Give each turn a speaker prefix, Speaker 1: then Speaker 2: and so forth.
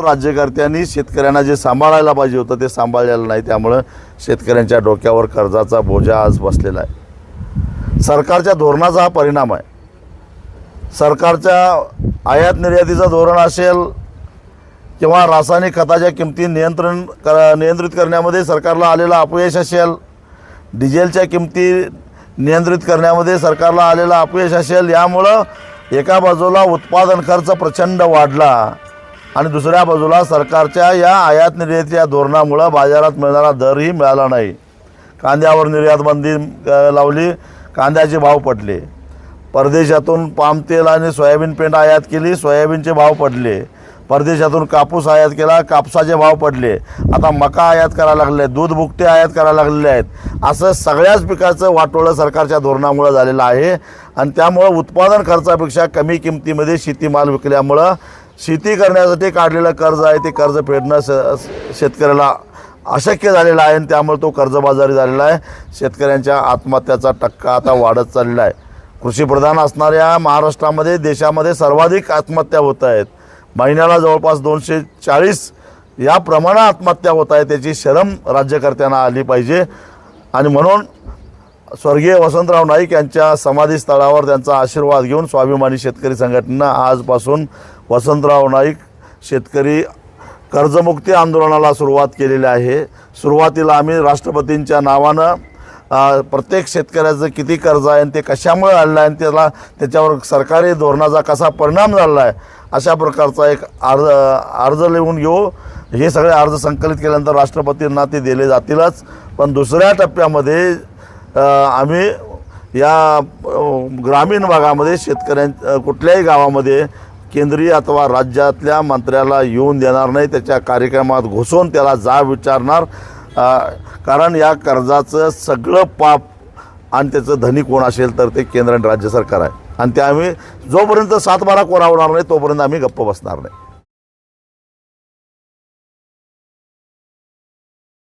Speaker 1: राज्यकर्त्यांनी शेतकऱ्यांना जे सांभाळायला पाहिजे होतं ते सांभाळलेलं नाही. त्यामुळं शेतकऱ्यांच्या डोक्यावर कर्जाचा बोजा आज बसलेला आहे. सरकारच्या धोरणाचा हा परिणाम आहे. सरकारच्या आयात निर्यातीचं धोरण असेल किंवा रासायनिक खताच्या किमती नियंत्रण कर नियंत्रित करण्यामध्ये सरकारला आलेलं अपयश असेल डिझेलच्या किमती नियंत्रित करण्यामध्ये सरकारला आलेलं अपयश असेल यामुळं एका बाजूला उत्पादन खर्च प्रचंड वाढला आणि दुसऱ्या बाजूला सरकारच्या या आयात निर्यातीच्या धोरणामुळं बाजारात मिळणारा दरही मिळाला नाही. कांद्यावर निर्यात बंदी लावली कांद्याचे भाव पडले. परदेशातून पामतेल आणि सोयाबीन पेंड आयात केली सोयाबीनचे भाव पडले. परदेशातून कापूस आयात केला कापसाचे भाव पडले. आता मका आयात करायला लागले दूध बुकटे आयात करायला लागलेले आहेत. असं सगळ्याच पिकाचं वाटोळं सरकारच्या धोरणामुळं झालेलं आहे. आणि त्यामुळं उत्पादन खर्चापेक्षा कमी किमतीमध्ये शेतीमाल विकल्यामुळं शेती करण्यासाठी काढलेलं कर्ज आहे ते कर्ज फेडणं श शेतकऱ्याला अशक्य झालेलं आहे आणि त्यामुळे तो कर्जबाजारी झालेला आहे. शेतकऱ्यांच्या आत्महत्याचा टक्का आता वाढत चाललेला आहे. कृषीप्रधान असणाऱ्या महाराष्ट्रामध्ये देशामध्ये सर्वाधिक आत्महत्या होत आहेत. महिन्याला जवळपास दोनशे चाळीस या प्रमाणात आत्महत्या होत आहे त्याची शरम राज्यकर्त्यांना आली पाहिजे. आणि म्हणून स्वर्गीय वसंतराव नाईक यांच्या समाधीस्थळावर त्यांचा आशीर्वाद घेऊन स्वाभिमानी शेतकरी संघटनेनं आजपासून वसंतराव नाईक शेतकरी कर्जमुक्ती आंदोलनाला सुरुवात केलेली आहे. सुरुवातीला आम्ही राष्ट्रपतींच्या नावानं प्रत्येक शेतकऱ्याचं किती कर्ज आहे आणि ते कशामुळे आणलं आहे आणि त्याला त्याच्यावर सरकारी धोरणाचा कसा परिणाम झाला आहे अशा प्रकारचा एक अर्ज अर्ज लिहून घेऊ. हे सगळे अर्ज संकलित केल्यानंतर राष्ट्रपतींना ते दिले जातीलच. पण दुसऱ्या टप्प्यामध्ये आम्ही या ग्रामीण भागामध्ये शेतकऱ्यां कुठल्याही गावामध्ये केंद्रीय अथवा राज्यातल्या मंत्र्याला येऊन देणार नाही त्याच्या कार्यक्रमात घुसून त्याला जा विचारणार. कारण या कर्जाचं सगळं पाप आणि त्याचं धनी कोण असेल तर ते केंद्र आणि राज्य सरकार आहे. आणि ते आम्ही जोपर्यंत सातबारा कोरावणार नाही तोपर्यंत आम्ही गप्प बसणार नाही.